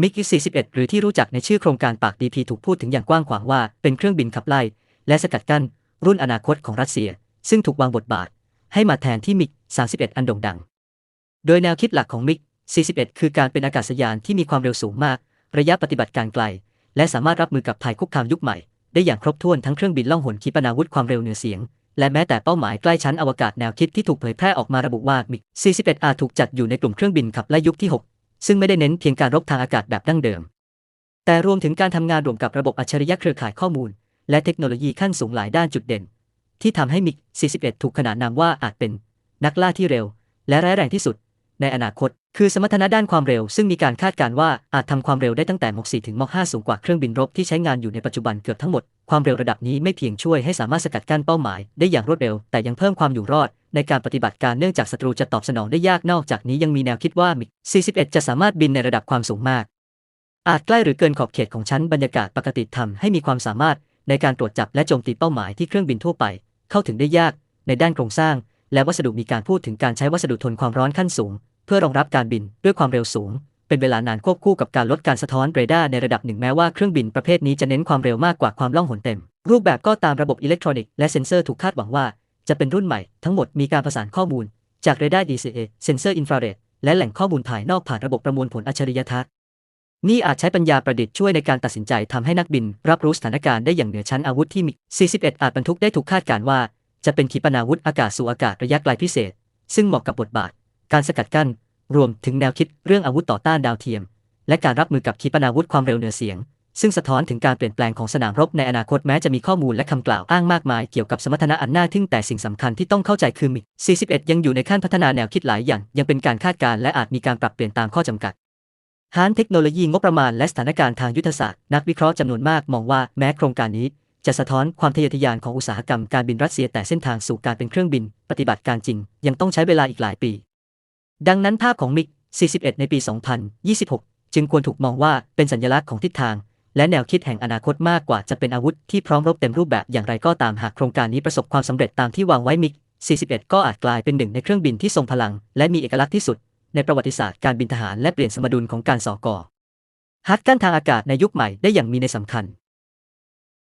มิก41 หรือที่รู้จักในชื่อโครงการปากดีพีถูกพูดถึงอย่างกว้างขวางว่าเป็นเครื่องบินขับไล่ และสกัดกั้น รุ่นอนาคตของรัสเซีย ซึ่งถูกวางบทบาท ให้มาแทนที่มิก 31 อันโด่งดัง โดยแนวคิดหลักของมิก 41 คือการเป็นอากาศยานที่มีความเร็วสูงมาก ระยะปฏิบัติการไกล และสามารถรับมือกับภัยคุกคามยุคใหม่ ได้อย่างครบถ้วนทั้งเครื่องบินล่องหนขีปนาวุธความเร็วเหนือเสียง และแม้แต่เป้าหมายใกล้ชั้นอวกาศแนวคิดที่ถูกเผยแพร่ออกมาระบุว่ามิก 41อาจถูกจัดอยู่ในกลุ่มเครื่องบินขับไล่ยุคที่ 6 ซึ่งไม่ได้เน้นเพียงการรบทางอากาศแบบดั้งเดิม แต่รวมถึงการทำงานร่วมกับระบบอัจฉริยะเครือข่ายข้อมูล และเทคโนโลยีขั้นสูงหลายด้านจุดเด่น ที่ทำให้มิก 41 ถูกขนานนามว่าอาจเป็นนักล่าที่เร็ว และร้ายแรงที่สุด ในอนาคต คือสมรรถนะด้านความเร็ว ซึ่งมีการคาดการณ์ว่าอาจทำความเร็วได้ตั้งแต่มก4ถึงมก5สูงกว่าเครื่องบินรบที่ใช้งานอยู่ในปัจจุบันเกือบทั้งหมด ความเร็วระดับนี้ไม่เพียงช่วยให้สามารถสกัดกั้นเป้าหมาย ได้อย่างรวดเร็ว แต่ยังเพิ่มความอยู่รอด ในการปฏิบัติการเนื่องจากศัตรูจะตอบสนองได้ยากนอกจากนี้ยังมีแนวคิดว่ามิก41 จะสามารถบินในระดับความสูงมาก อาจใกล้หรือเกินขอบเขตของชั้นบรรยากาศปกติทำให้มีความสามารถในการตรวจจับและโจมตีเป้าหมายที่เครื่องบินทั่วไป เข้าถึงได้ยาก ในด้านโครงสร้าง และวัสดุมีการพูดถึงการใช้วัสดุทนความร้อนขั้นสูง เพื่อรองรับการบินด้วยความเร็วสูง เป็นเวลานานควบคู่กับการลดการสะท้อนเรดาร์ในระดับหนึ่งแม้ว่าเครื่องบินประเภทนี้จะเน้นความเร็วมากกว่าความล่องหนเต็ม รูปแบบก็ตามระบบอิเล็กทรอนิกส์และเซ็นเซอร์ถูกคาดหวังว่า จะเป็นรุ่นใหม่ ทั้งหมดมีการประสานข้อมูล จากเรดาร์ DCA เซนเซอร์อินฟราเรดและแหล่งข้อมูลภายนอกผ่านระบบประมวลผลอัจฉริยะทัศน์นี่อาจใช้ปัญญาประดิษฐ์ช่วยในการตัดสินใจทำให้นักบิน รับรู้สถานการณ์ได้อย่างเหนือชั้นอาวุธที่มิก41 อาจบรรทุกได้ถูกคาดการณ์ว่า จะเป็นขีปนาวุธอากาศสู่อากาศระยะไกลพิเศษ ซึ่งเหมาะกับบทบาท การสกัดกั้น รวมถึงแนวคิดเรื่องอาวุธต่อต้านดาวเทียม และการรับมือกับขีปนาวุธความเร็วเหนือเสียง ซึ่งสะท้อนถึงการเปลี่ยนแปลงของสนามรบในอนาคตแม้จะมีข้อมูลและคำกล่าวอ้างมากมายเกี่ยวกับสมรรถนะอันน่าทึ่งแต่สิ่งสำคัญที่ต้องเข้าใจคือมิก41 ยังอยู่ในขั้นพัฒนาแนวคิดหลายอย่าง ยังเป็นการคาดการณ์และอาจมีการปรับเปลี่ยนตามข้อจำกัดหานเทคโนโลยีงบประมาณและสถานการณ์ทางยุทธศาสตร์นักวิเคราะห์จำนวนมากมองว่าแม้โครงการนี้ จะสะท้อนความทะเยอทะยานของอุตสาหกรรมการบินรัสเซียแต่เส้นทางสู่การเป็นเครื่องบิน ปฏิบัติการจริง ยังต้องใช้เวลาอีกหลายปี ดังนั้นภาพของมิก41 ในปี 2026 จึงควรถูกมองว่าเป็นสัญลักษณ์ของทิศทาง และแนวคิดแห่งอนาคตมากกว่าจะเป็นอาวุธที่พร้อมรบเต็มรูปแบบอย่างไรก็ตามหากโครงการนี้ประสบความสำเร็จตามที่วางไว้มิก 41 ก็อาจกลายเป็นหนึ่งในเครื่องบินที่ทรงพลัง และมีเอกลักษณ์ที่สุด ในประวัติศาสตร์การบินทหารและเปลี่ยนสมดุลของการสอกอฮัดกั้นทางอากาศในยุคใหม่ได้อย่างมีในสำคัญ